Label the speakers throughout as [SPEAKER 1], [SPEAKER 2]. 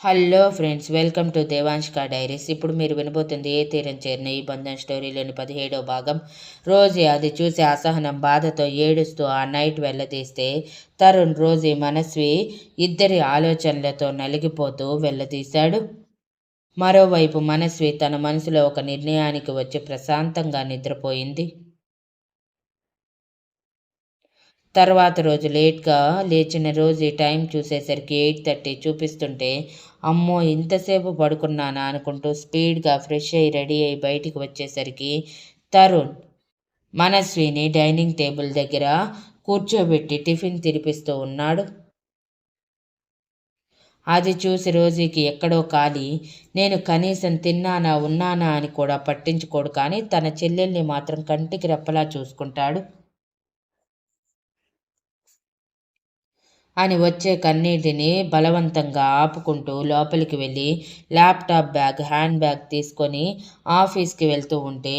[SPEAKER 1] Hello friends welcome to దేవాంష్కా diaries. ఇప్పుడు మీరు వినబోతుంది ఏ తీరం చేరిన ఈ బంధం స్టోరీలోని పదిహేడో భాగం. రోజీ అది చూసి అసహనం బాధతో ఏడుస్తూ ఆ నైట్ వెళ్ళదీస్తే తరుణ్ రోజీ మనస్వి ఇద్దరి ఆలోచనలతో నలిగిపోతూ వెళ్ళదీశాడు. మరోవైపు మనస్వి తన మనసులో ఒక నిర్ణయానికి వచ్చి ప్రశాంతంగా నిద్రపోయింది. తర్వాత రోజు లేట్గా లేచిన రోజు ఈ టైం చూసేసరికి ఎయిట్ థర్టీ చూపిస్తుంటే అమ్మో ఇంతసేపు పడుకున్నానా అనుకుంటూ స్పీడ్గా ఫ్రెష్ అయ్యి రెడీ అయ్యి బయటికి వచ్చేసరికి తరుణ్ మనస్విని డైనింగ్ టేబుల్ దగ్గర కూర్చోబెట్టి టిఫిన్ తినిపిస్తూ ఉన్నాడు. అది చూసి రోజీకి ఎక్కడో ఖాళీ నేను కనీసం తిన్నానా ఉన్నానా అని కూడా పట్టించుకోడు కానీ తన చెల్లెల్ని మాత్రం కంటికి రెప్పలా చూసుకుంటాడు. అని వచ్చే కన్నీటిని బలవంతంగా ఆపుకుంటూ లోపలికి వెళ్ళి ల్యాప్టాప్ బ్యాగ్ హ్యాండ్ బ్యాగ్ తీసుకొని ఆఫీస్కి వెళ్తూ ఉంటే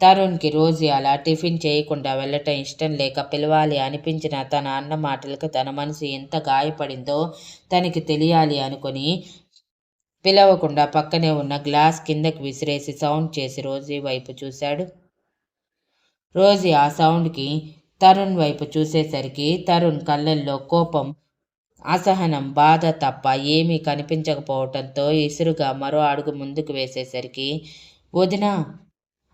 [SPEAKER 1] తరుణ్కి రోజు అలా టిఫిన్ చేయకుండా వెళ్ళటం ఇష్టం లేక పిలవాలి అనిపించిన తన అన్న మాటలకు తన మనసు ఎంత గాయపడిందో తనకి తెలియాలి అనుకుని పిలవకుండా పక్కనే ఉన్న గ్లాస్ కిందకి విసిరేసి సౌండ్ చేసి రోజీ వైపు చూశాడు. రోజీ ఆ సౌండ్కి తరుణ్ వైపు చూసేసరికి తరుణ్ కళ్ళల్లో కోపం అసహనం బాధ తప్ప ఏమీ కనిపించకపోవటంతో ఇసురుగా మరో అడుగు ముందుకు వేసేసరికి వదిన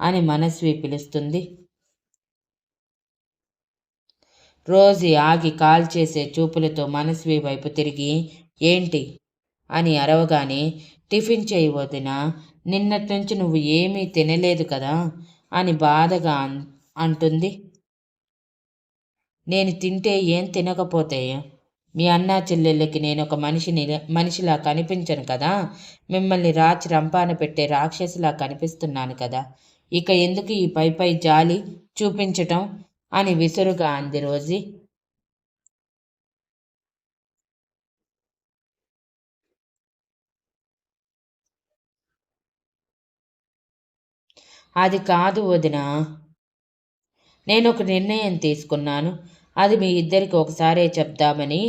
[SPEAKER 1] అని మనస్వి పిలుస్తుంది. రోజీ ఆగి కాల్ చేసే చూపులతో మనస్వి వైపు తిరిగి ఏంటి? అని అరవగానే టిఫిన్ చేయి వదిన నిన్నటి నుంచి నువ్వు ఏమీ తినలేదు కదా? అని బాధగా అంటుంది. నేను తింటే ఏం తినకపోతే? మీ అన్నా చెల్లెళ్ళకి నేను ఒక మనిషిని మనిషిలా కనిపించను కదా? మిమ్మల్ని రాచి రంపాన పెట్టే రాక్షసిలా కనిపిస్తున్నాను కదా? ఇక ఎందుకు ఈ పై పై జాలి చూపించటం? అని విసురుగా అంది రోజీ. అది కాదు వదిన. నేను ఒక నిర్ణయం తీసుకున్నాను. అది మీ ఇద్దరికి ఒకసారే చెప్దామని.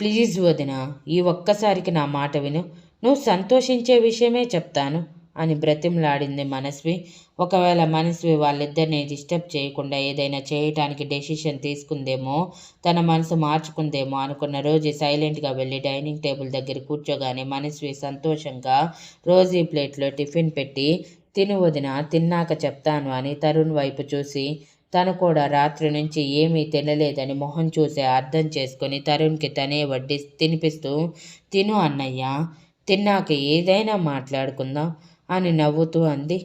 [SPEAKER 1] ప్లీజ్ వదిన ఈ ఒక్కసారికి నా మాట విను. నువ్వు సంతోషించే విషయమే చెప్తాను అని బ్రతిమలాడింది మనస్వి. ఒకవేళ మనస్వి వాళ్ళిద్దరిని డిస్టర్బ్ చేయకుండా ఏదైనా చేయటానికి డెసిషన్ తీసుకుందేమో తన మనసు మార్చుకుందేమో అనుకున్న రోజు సైలెంట్గా వెళ్ళి డైనింగ్ టేబుల్ దగ్గర కూర్చోగానే మనస్వి సంతోషంగా రోజీ ప్లేట్లో టిఫిన్ పెట్టి తిను వదిన తిన్నాక చెప్తాను అని తరుణ్ వైపు చూసి తను కూడా రాత్రి నుంచి ఏమీ తినలేదని మొహం చూసి అర్థం చేసుకుని తరుణ్కి తనే వడ్డీ తినిపిస్తూ తిను అన్నయ్య తిన్నాక ఏదైనా మాట్లాడుకుందాం అని నవ్వుతూ అంది.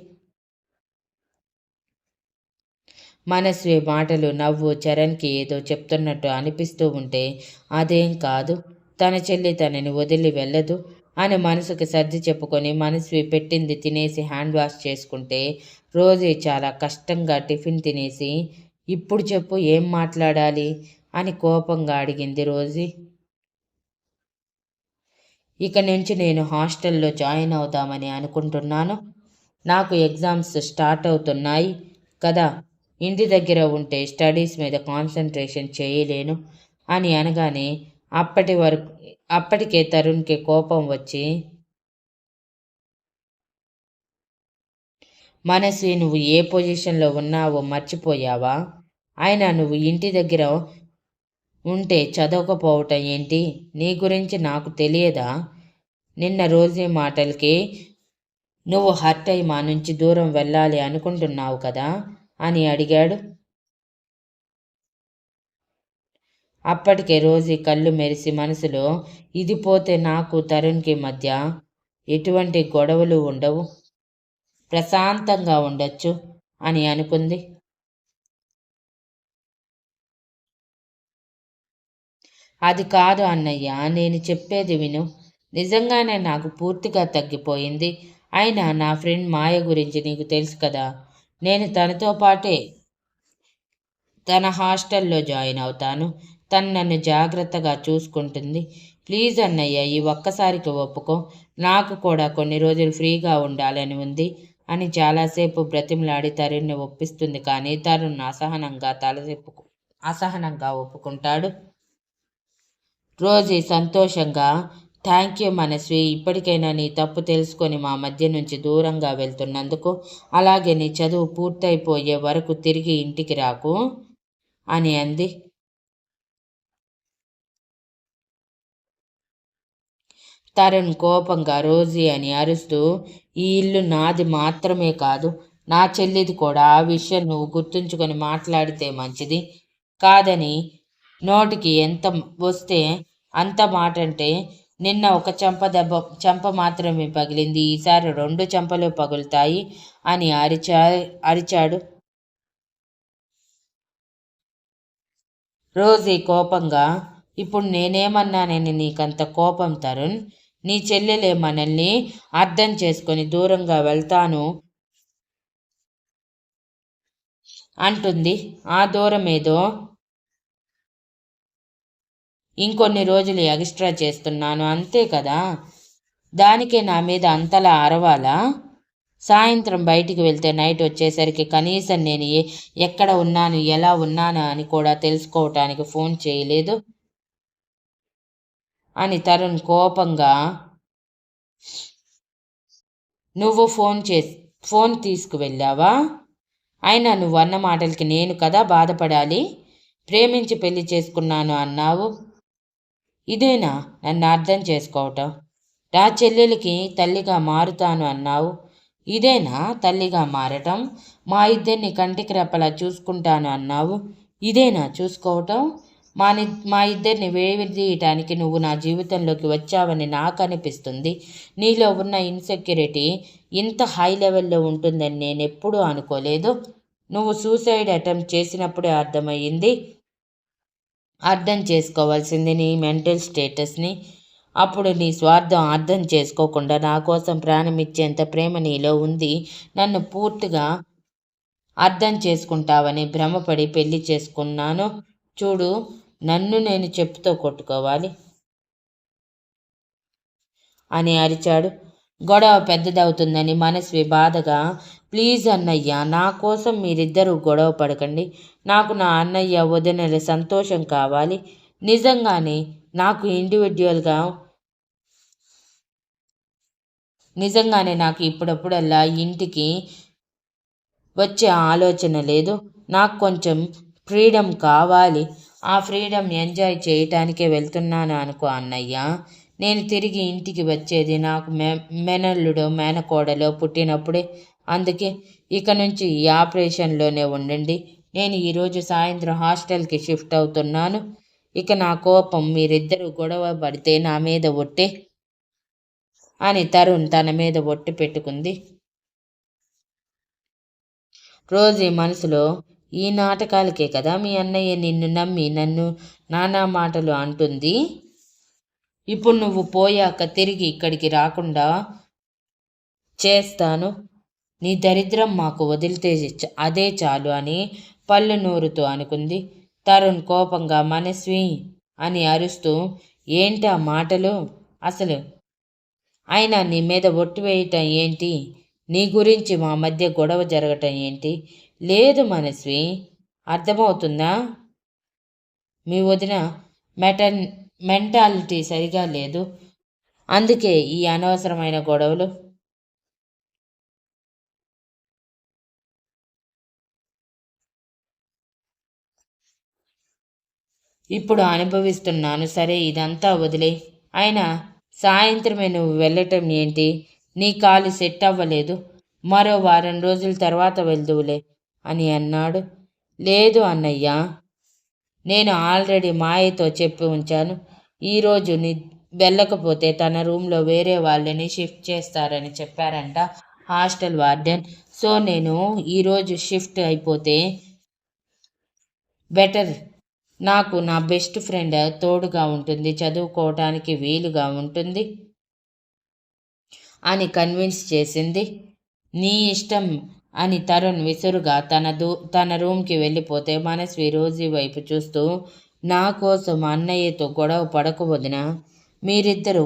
[SPEAKER 1] మనస్వి మాటలు నవ్వు చరణ్కి ఏదో చెప్తున్నట్టు అనిపిస్తూ ఉంటే అదేం కాదు. తన చెల్లి తనని వదిలి వెళ్ళదు. అని మనసుకు సర్ది చెప్పుకొని మనసు పెట్టింది తినేసి హ్యాండ్ వాష్ చేసుకుంటే రోజే చాలా కష్టంగా టిఫిన్ తినేసి ఇప్పుడు చెప్పు ఏం మాట్లాడాలి? అని కోపంగా అడిగింది రోజీ. ఇక నుంచి నేను హాస్టల్లో జాయిన్ అవుదామని అనుకుంటున్నాను. నాకు ఎగ్జామ్స్ స్టార్ట్ అవుతున్నాయి కదా ఇంటి దగ్గర ఉంటే స్టడీస్ మీద కాన్సన్ట్రేషన్ చేయలేను అని అనగానే అప్పటి వరకు అప్పటికే తరుణ్కి కోపం వచ్చి మనసి నువ్వు ఏ పొజిషన్లో ఉన్నావో మర్చిపోయావా? అయినా నువ్వు ఇంటి దగ్గర ఉంటే చదవకపోవటం ఏంటి? నీ గురించి నాకు తెలియదా? నిన్న రోజే మాటలకి నువ్వు హర్ట్ అయి మా నుంచి దూరం వెళ్ళాలి అనుకుంటున్నావు కదా? అని అడిగాడు. అప్పటికే రోజీ కళ్ళు మెరిసి మనసులో ఇది పోతే నాకు తరుణ్కి మధ్య ఎటువంటి గొడవలు ఉండవు. ప్రశాంతంగా ఉండొచ్చు అని అనుకుంది. అది కాదు అన్నయ్య నేను చెప్పేది విను. నిజంగానే నాకు పూర్తిగా తగ్గిపోయింది. అయినా నా ఫ్రెండ్ మాయ గురించి నీకు తెలుసు కదా. నేను తనతో పాటే తన హాస్టల్లో జాయిన్ అవుతాను. తను నన్ను జాగ్రత్తగా చూసుకుంటుంది. ప్లీజ్ అన్నయ్య ఈ ఒక్కసారికి ఒప్పుకో. నాకు కూడా కొన్ని రోజులు ఫ్రీగా ఉండాలని ఉంది అని చాలాసేపు బ్రతిమలాడి తరుణ్ని ఒప్పిస్తుంది కానీ తరుణ్ అసహనంగా తలదిప్పు అసహనంగా ఒప్పుకుంటాడు. రోజీ సంతోషంగా థ్యాంక్ యూ మనస్వి ఇప్పటికైనా నీ తప్పు తెలుసుకొని మా మధ్య నుంచి దూరంగా వెళ్తున్నందుకు అలాగే నీ చదువు పూర్తయిపోయే వరకు తిరిగి ఇంటికి రాకు అని అంది. తరుణ్ కోపంగా రోజీ అని అరుస్తూ ఈ ఇల్లు నాది మాత్రమే కాదు నా చెల్లిది కూడా. ఆ విషయం నువ్వు గుర్తుంచుకొని మాట్లాడితే మంచిది కాదని నోటికి ఎంత వస్తే అంత మాట అంటే నిన్న ఒక చెంప దెబ్బ చెంప మాత్రమే పగిలింది. ఈసారి రెండు చెంపలు పగులుతాయి అని అరిచా అరిచాడు. రోజీ కోపంగా ఇప్పుడు నేనేమన్నానని నీకంత కోపం తరుణ్? నీ చెల్లెలే మనల్ని అర్థం చేసుకొని దూరంగా వెళ్తాను అంటుంది. ఆ దూరం ఏదో ఇంకొన్ని రోజులు ఎక్స్ట్రా చేస్తున్నాను అంతే కదా? దానికే నా మీద అంతలా అరవాలా? సాయంత్రం బయటికి వెళ్తే నైట్ వచ్చేసరికి కనీసం నేను ఎక్కడ ఉన్నాను ఎలా ఉన్నాను అని కూడా తెలుసుకోవటానికి ఫోన్ చేయలేదు. అని తరుణ్ కోపంగా నువ్వు ఫోన్ చే ఫోన్ తీసుకువెళ్ళావా? అయినా నువ్వు అన్న మాటలకి నేను కదా బాధపడాలి. ప్రేమించి పెళ్ళి చేసుకున్నాను అన్నావు. ఇదేనా నన్ను అర్థం చేసుకోవటం? నా చెల్లెలికి తల్లిగా మారుతాను అన్నావు. ఇదేనా తల్లిగా మారటం? మా ఇద్దరిని కంటికి రెప్పలా చూసుకుంటాను అన్నావు. ఇదేనా చూసుకోవటం? మా మా ఇద్దరిని వేవిదీయటానికి నువ్వు నా జీవితంలోకి వచ్చావని నాకు అనిపిస్తుంది నీలో ఉన్న ఇన్సెక్యూరిటీ ఇంత హై లెవెల్లో ఉంటుందని నేను ఎప్పుడూ అనుకోలేదు. నువ్వు సూసైడ్ అటెంప్ట్ చేసినప్పుడే అర్థమయ్యింది. అర్థం చేసుకోవాల్సింది నీ మెంటల్ స్టేటస్ని అప్పుడు నీ స్వార్థం అర్థం చేసుకోకుండా నా కోసం ప్రాణం ఇచ్చేంత ప్రేమ నీలో ఉంది. నన్ను పూర్తిగా అర్థం చేసుకుంటావని భ్రమపడి పెళ్ళి చేసుకున్నాను. చూడు నన్ను నేను చెప్పుతో కొట్టుకోవాలి? అని అరిచాడు. గొడవ పెద్దదవుతుందని మనస్వి బాధగా ప్లీజ్ అన్నయ్య నా కోసం మీరిద్దరూ గొడవ పడకండి. నాకు నా అన్నయ్య వదినల సంతోషం కావాలి. నిజంగానే నాకు ఇండివిజువల్గా నిజంగానే నాకు ఇప్పుడప్పుడల్లా ఇంటికి వచ్చే ఆలోచన లేదు. నాకు కొంచెం ఫ్రీడమ్ కావాలి. ఆ ఫ్రీడమ్ ఎంజాయ్ చేయటానికే వెళ్తున్నాను అనుకో అన్నయ్య. నేను తిరిగి ఇంటికి వచ్చేది నాకు మె మెనల్లుడు మేనకోడలో పుట్టినప్పుడే. అందుకే ఇక నుంచి ఈ ఆపరేషన్లోనే ఉండండి. నేను ఈరోజు సాయంత్రం హాస్టల్కి షిఫ్ట్ అవుతున్నాను. ఇక నా కోపం మీరిద్దరూ గొడవ పడితే నా మీద ఒట్టే అని తరుణ్ తన మీద ఒట్టి పెట్టుకుంది. రోజీ మనసులో ఈ నాటకాలకే కదా మీ అన్నయ్య నిన్ను నమ్మి నన్ను నానా మాటలు అంటుంది. ఇప్పుడు నువ్వు పోయాక తిరిగి ఇక్కడికి రాకుండా చేస్తాను. నీ దరిద్రం మాకు వదిలితే అదే చాలు అని పళ్ళు నూరుతూ అనుకుంది. తరుణ్ కోపంగా మనస్వి అని అరుస్తూ ఏంటి ఆ మాటలు? అసలు అయినా నీ మీద ఒట్టు వేయటం ఏంటి? నీ గురించి మా మధ్య గొడవ జరగటం ఏంటి? లేదు మనస్వి అర్థమవుతుందా? మీ వదిన మెటన్ మెంటాలిటీ సరిగా లేదు. అందుకే ఈ అనవసరమైన గొడవలు. ఇప్పుడు అనుభవిస్తున్నాను. సరే ఇదంతా వదిలే. అయినా సాయంత్రమే నువ్వు వెళ్ళటం ఏంటి? నీ కాలు సెట్ అవ్వలేదు. మరో వారం రోజుల తర్వాత వెళ్దువులే. అని అన్నాడు. లేదు అన్నయ్య నేను ఆల్రెడీ మాయతో చెప్పి ఉంచాను. ఈరోజు ని వెళ్ళకపోతే తన రూమ్లో వేరే వాళ్ళని షిఫ్ట్ చేస్తారని చెప్పారంట హాస్టల్ వార్డెన్. సో నేను ఈరోజు షిఫ్ట్ అయిపోతే బెటర్. నాకు నా బెస్ట్ ఫ్రెండ్ తోడుగా ఉంటుంది చదువుకోవటానికి వీలుగా ఉంటుంది అని కన్విన్స్ చేసింది. నీ ఇష్టం అని తరుణ్ విసురుగా తన దూ తన రూమ్కి వెళ్ళిపోతే మనస్వి రోజీ వైపు చూస్తూ నా కోసం అన్నయ్యతో గొడవ పడక వదిన. మీరిద్దరూ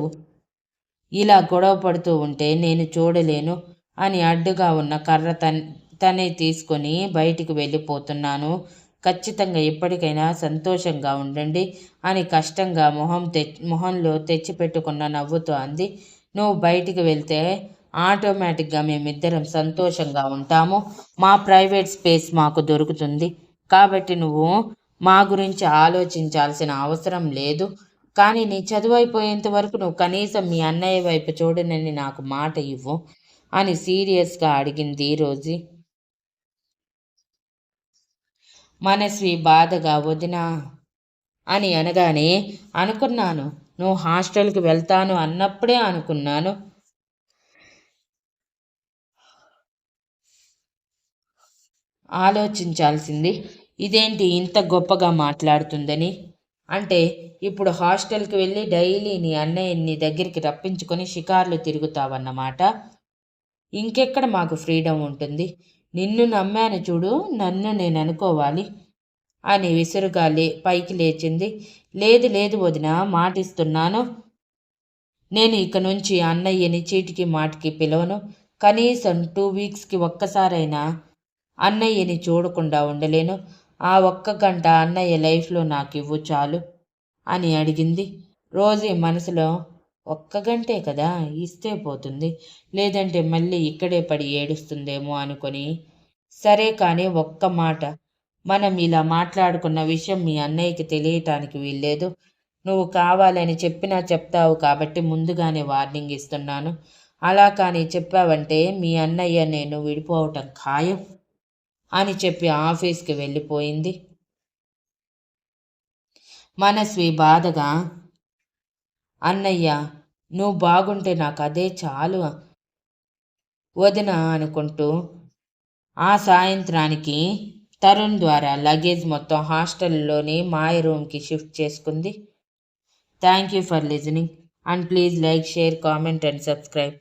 [SPEAKER 1] ఇలా గొడవ పడుతూ ఉంటే నేను చూడలేను అని అడ్డుగా ఉన్న కర్ర తన్ తనే తీసుకొని బయటికి వెళ్ళిపోతున్నాను. ఖచ్చితంగా ఎప్పటికైనా సంతోషంగా ఉండండి అని కష్టంగా మొహం తె మొహంలో తెచ్చిపెట్టుకున్న నవ్వుతో అంది. నువ్వు బయటికి వెళ్తే ఆటోమేటిక్గా మేమిద్దరం సంతోషంగా ఉంటాము. మా ప్రైవేట్ స్పేస్ మాకు దొరుకుతుంది. కాబట్టి నువ్వు మా గురించి ఆలోచించాల్సిన అవసరం లేదు. కానీ నీ చదువు అయిపోయేంత వరకు నువ్వు కనీసం మీ అన్నయ్య వైపు చూడనని నాకు మాట ఇవ్వు అని సీరియస్గా అడిగింది రోజీ. మనస్వి బాధగా వదినా అని అనగానే అనుకున్నాను. నువ్వు హాస్టల్కి వెళ్తాను అన్నప్పుడే అనుకున్నాను. ఆలోచించాల్సింది. ఇదేంటి ఇంత గొప్పగా మాట్లాడుతుందని? అంటే ఇప్పుడు హాస్టల్కి వెళ్ళి డైలీ నీ అన్నయ్యని దగ్గరికి రప్పించుకొని షికార్లు తిరుగుతావన్నమాట. ఇంకెక్కడ మాకు ఫ్రీడమ్ ఉంటుంది? నిన్ను నమ్మాను చూడు నన్ను నేను అనుకోవాలి. అని విసురుగా లే పైకి లేచింది. లేదు లేదు వదిన మాటిస్తున్నాను. నేను ఇక నుంచి అన్నయ్యని చీటికి మాటికి పిలవను. కనీసం టూ వీక్స్కి ఒక్కసారైనా అన్నయ్యని చూడకుండా ఉండలేను. ఆ ఒక్క గంట అన్నయ్య లైఫ్లో నాకు ఇవ్వు చాలు అని అడిగింది. రోజీ మనసులో ఒక్క గంటే కదా ఇస్తే పోతుంది. లేదంటే మళ్ళీ ఇక్కడే పడి ఏడుస్తుందేమో అనుకొని సరే కానీ ఒక్క మాట. మనం ఇలా మాట్లాడుకున్న విషయం మీ అన్నయ్యకి తెలియటానికి వీల్లేదు. నువ్వు కావాలని చెప్పినా చెప్తావు కాబట్టి ముందుగానే వార్నింగ్ ఇస్తున్నాను. అలా కానీ చెప్పావంటే మీ అన్నయ్య నేను విడిపోవటం ఖాయం. అని చెప్పి ఆఫీస్కి వెళ్ళిపోయింది. మనస్వి బాధగా అన్నయ్య నువ్వు బాగుంటే నాకు అదే చాలు వదిన అనుకుంటూ ఆ సాయంత్రానికి తరుణ్ ద్వారా లగేజ్ మొత్తం హాస్టల్లోని మాయ రూమ్కి షిఫ్ట్ చేసుకుంది. Thank you for listening and please like share comment and subscribe.